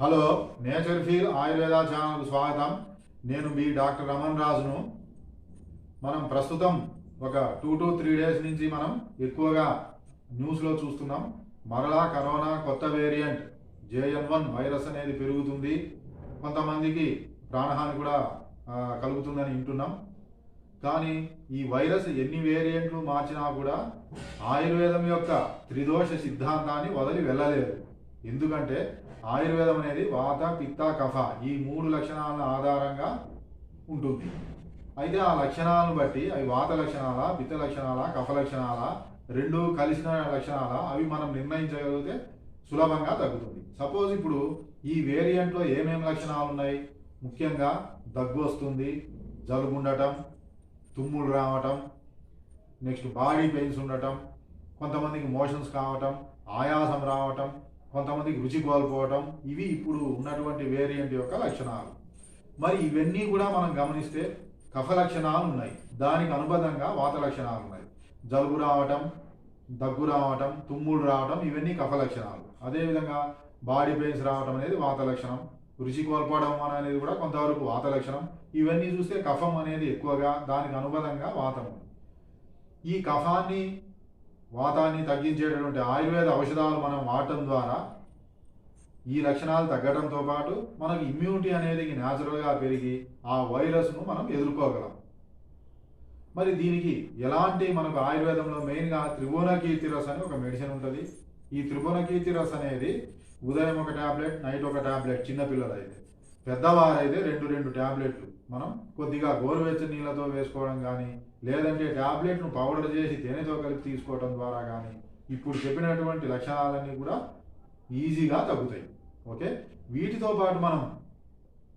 Hello nature feel Ayurveda ఛానల్కు స్వాగతం. నేను మీ డాక్టర్ రమణ్ రాజును. మనం ప్రస్తుతం ఒక టూ టు త్రీ డేస్ నుంచి మనం ఎక్కువగా న్యూస్లో చూస్తున్నాం. మరలా కరోనా కొత్త వేరియంట్ జేఎన్ వన్ వైరస్ అనేది పెరుగుతుంది. కొంతమందికి ప్రాణహాని కూడా కలుగుతుందని వింటున్నాం. కానీ ఈ వైరస్ ఎన్ని వేరియంట్లు మార్చినా కూడా ఆయుర్వేదం యొక్క త్రిదోష సిద్ధాంతాన్ని వదిలి వెళ్ళలేదు. ఎందుకంటే ఆయుర్వేదం అనేది వాత పిత్త కఫ ఈ మూడు లక్షణాల ఆధారంగా ఉంటుంది. అయితే ఆ లక్షణాలను బట్టి అవి వాత లక్షణాల పిత్త లక్షణాల కఫ లక్షణాల రెండు కలిసిన లక్షణాల అవి మనం నిర్ణయించగలిగితే సులభంగా తగ్గుతుంది. సపోజ్ ఇప్పుడు ఈ వేరియంట్లో ఏమేమి లక్షణాలు ఉన్నాయి? ముఖ్యంగా దగ్గు వస్తుంది జలుబు ఉండటం తుమ్ములు రావటం నెక్స్ట్ బాడీ పెయిన్స్ ఉండటం కొంతమందికి మోషన్స్ కావటం ఆయాసం రావటం కొంతమందికి రుచి కోల్పోవటం ఇవి ఇప్పుడు ఉన్నటువంటి వేరియంట్ యొక్క లక్షణాలు. మరి ఇవన్నీ కూడా మనం గమనిస్తే కఫ లక్షణాలు ఉన్నాయి. దానికి అనుబంధంగా వాత లక్షణాలు ఉన్నాయి. జలుబు రావటం దగ్గు రావటం తుమ్ముడు రావటం ఇవన్నీ కఫ లక్షణాలు. అదేవిధంగా బాడీ పెయిన్స్ రావటం అనేది వాత లక్షణం. రుచి కోల్పోవడం అనేది కూడా కొంతవరకు వాత లక్షణం. ఇవన్నీ చూస్తే కఫం అనేది ఎక్కువగా దానికి అనుబంధంగా వాతం. ఈ కఫాన్ని వాతాన్ని తగ్గించేటటువంటి ఆయుర్వేద ఔషధాలు మనం వాడటం ద్వారా ఈ లక్షణాలు తగ్గడంతో పాటు మనకు ఇమ్యూనిటీ అనేది న్యాచురల్గా పెరిగి ఆ వైరస్ను మనం ఎదుర్కోగలం. మరి దీనికి ఎలాంటి మనకు ఆయుర్వేదంలో మెయిన్గా త్రిభువన కీర్తి రస్ అని ఒక మెడిసిన్ ఉంటుంది. ఈ త్రిభువన కీర్తి రస్ అనేది ఉదయం ఒక ట్యాబ్లెట్ నైట్ ఒక టాబ్లెట్ చిన్నపిల్లలు అయితే పెద్దవారైతే రెండు రెండు ట్యాబ్లెట్లు మనం కొద్దిగా గోరువెచ్చని నీళ్ళతో వేసుకోవడం కానీ లేదంటే టాబ్లెట్ను పౌడర్ చేసి తేనెతో కలిపి తీసుకోవడం ద్వారా కానీ ఇప్పుడు చెప్పినటువంటి లక్షణాలన్నీ కూడా ఈజీగా తగ్గుతాయి. ఓకే? వీటితో పాటు మనం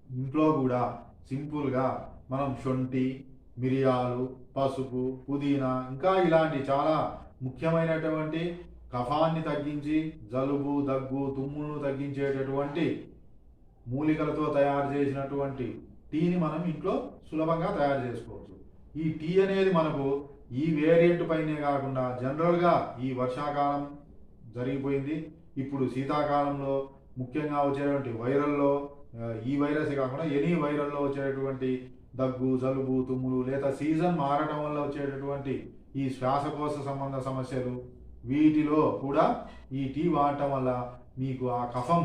ఇంట్లో కూడా సింపుల్గా మనం శొంఠి మిరియాలు పసుపు పుదీనా ఇంకా ఇలాంటి చాలా ముఖ్యమైనటువంటి కఫాన్ని తగ్గించి జలుబు దగ్గు తుమ్మును తగ్గించేటటువంటి మూలికలతో తయారు చేసినటువంటి టీని మనం ఇంట్లో సులభంగా తయారు చేసుకోవచ్చు. ఈ టీ అనేది మనకు ఈ వేరియంట్ పైనే కాకుండా జనరల్గా ఈ వర్షాకాలం జరిగిపోయింది. ఇప్పుడు శీతాకాలంలో ముఖ్యంగా వచ్చేటువంటి వైరల్లో ఈ వైరస్ కాకుండా ఎనీ వైరల్లో వచ్చేటటువంటి దగ్గు జలుబు తుమ్ములు లేదా సీజన్ మారడం వల్ల వచ్చేటటువంటి ఈ శ్వాసకోశ సంబంధ సమస్యలు వీటిలో కూడా ఈ టీ వాడటం వల్ల మీకు ఆ కఫం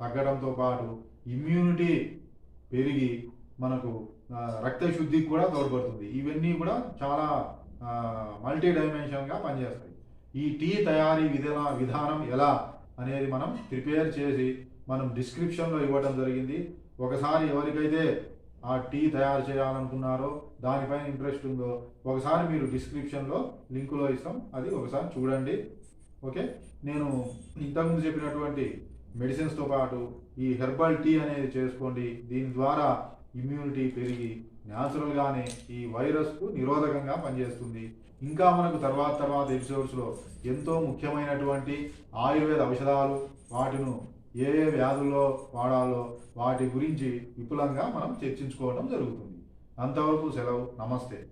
తగ్గడంతో పాటు ఇమ్యూనిటీ పెరిగి మనకు రక్త శుద్ధికి కూడా తోడ్పడుతుంది. ఇవన్నీ కూడా చాలా మల్టీ డైమెన్షన్గా పనిచేస్తాయి. ఈ టీ తయారీ విధాన విధానం ఎలా అనేది మనం ప్రిపేర్ చేసి మనం డిస్క్రిప్షన్లో ఇవ్వడం జరిగింది. ఒకసారి ఎవరికైతే ఆ టీ తయారు చేయాలనుకున్నారో దానిపైన ఇంట్రెస్ట్ ఉందో ఒకసారి మీరు డిస్క్రిప్షన్లో లింకులో ఇస్తాం. అది ఒకసారి చూడండి. ఓకే? నేను ఇంతకుముందు చెప్పినటువంటి మెడిసిన్స్తో పాటు ఈ హెర్బల్ టీ అనేది చేసుకోండి. దీని ద్వారా ఇమ్యూనిటీ పెరిగి న్యాచురల్గానే ఈ వైరస్కు నిరోధకంగా పనిచేస్తుంది. ఇంకా మనకు తర్వాత తర్వాత ఎపిసోడ్స్లో ఎంతో ముఖ్యమైనటువంటి ఆయుర్వేద ఔషధాలు వాటిను ఏ ఏ వ్యాధుల్లో వాడాలో వాటి గురించి విపులంగా మనం చర్చించుకోవడం జరుగుతుంది. అంతవరకు సెలవు. నమస్తే.